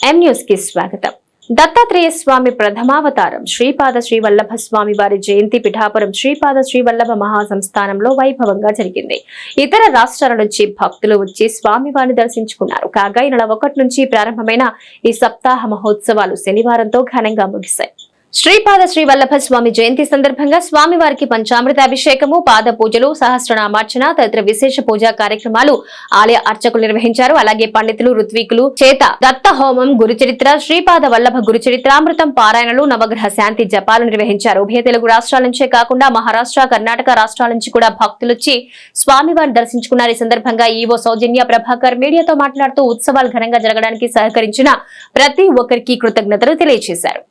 ఎం న్యూస్కి స్వాగతం. దత్తాత్రేయ స్వామి ప్రథమావతారం శ్రీపాద శ్రీ వల్లభ స్వామి వారి జయంతి పిఠాపురం శ్రీపాద శ్రీ వల్లభ మహాసంస్థానంలో వైభవంగా జరిగింది. ఇతర రాష్ట్రాల నుంచి భక్తులు వచ్చి స్వామివారిని దర్శించుకున్నారు. కాగా ఈ నెల ఒకటి నుంచి ప్రారంభమైన ఈ సప్తాహ మహోత్సవాలు శనివారంతో ఘనంగా ముగిశాయి. శ్రీపాద శ్రీ వల్లభ స్వామి జయంతి సందర్భంగా స్వామివారికి పంచామృతాభిషేకము పాద పూజలు సహస్రనామార్చన తదితర విశేష పూజా కార్యక్రమాలు ఆలయ అర్చకులు నిర్వహించారు. అలాగే పండితులు ఋత్వికులు చేత దత్త హోమం గురుచరిత్ర శ్రీపాద వల్లభ గురుచరిత్రామృతం పారాయణలు నవగ్రహ శాంతి జపాలు నిర్వహించారు. ఉభయ తెలుగు రాష్ట్రాల నుంచే కాకుండా మహారాష్ట్ర కర్ణాటక రాష్ట్రాల నుంచి కూడా భక్తులు వచ్చి స్వామివారిని దర్శించుకున్నారు. ఈ సందర్భంగా ఈవో సౌజన్య ప్రభాకర్ మీడియాతో మాట్లాడుతూ ఉత్సవాలు ఘనంగా జరగడానికి సహకరించిన ప్రతి ఒక్కరికి కృతజ్ఞతలు తెలియజేశారు.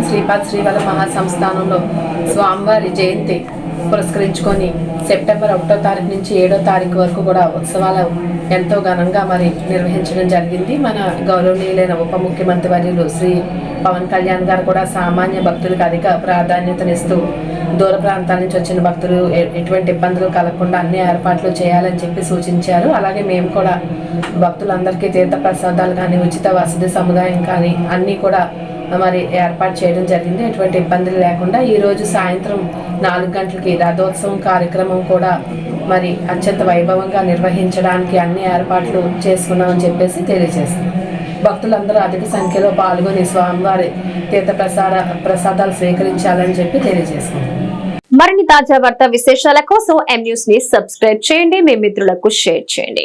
పిఠాపురం శ్రీపాద్ శ్రీవల మహాసంస్థానంలో స్వామివారి జయంతి పురస్కరించుకొని సెప్టెంబర్ ఒకటో తారీఖు నుంచి ఏడో తారీఖు వరకు కూడా ఉత్సవాలు ఎంతో ఘనంగా మరి నిర్వహించడం జరిగింది. మన గౌరవనీయులైన ఉప ముఖ్యమంత్రి వర్యులు శ్రీ పవన్ కళ్యాణ్ గారు కూడా సామాన్య భక్తులకు అధిక ప్రాధాన్యతనిస్తూ దూర ప్రాంతాల నుంచి వచ్చిన భక్తులు ఎటువంటి ఇబ్బందులు కలగకుండా అన్ని ఏర్పాట్లు చేయాలని చెప్పి సూచించారు. అలాగే మేము కూడా భక్తులందరికీ తీర్థ ప్రసాదాలు కానీ ఉచిత వసతి సముదాయం కానీ అన్నీ కూడా మరి ఏర్పాటు చేయడం జరిగింది. ఎటువంటి ఇబ్బందులు లేకుండా ఈ రోజు సాయంత్రం నాలుగు గంటలకి రథోత్సవం కార్యక్రమం కూడా మరి అత్యంత వైభవంగా నిర్వహించడానికి అన్ని ఏర్పాట్లు చేసుకున్నామని చెప్పేసి తెలియజేస్తుంది. భక్తులందరూ అధిక సంఖ్యలో పాల్గొని స్వామివారి తీర్థ ప్రసాద ప్రసాదాలు స్వీకరించాలని చెప్పి తెలియజేసుకున్నాం మరిన్ని తాజా వార్త విశేషాల కోసం ఎం న్యూస్ని సబ్స్క్రైబ్ చేయండి. మీ మిత్రులకు షేర్ చేయండి.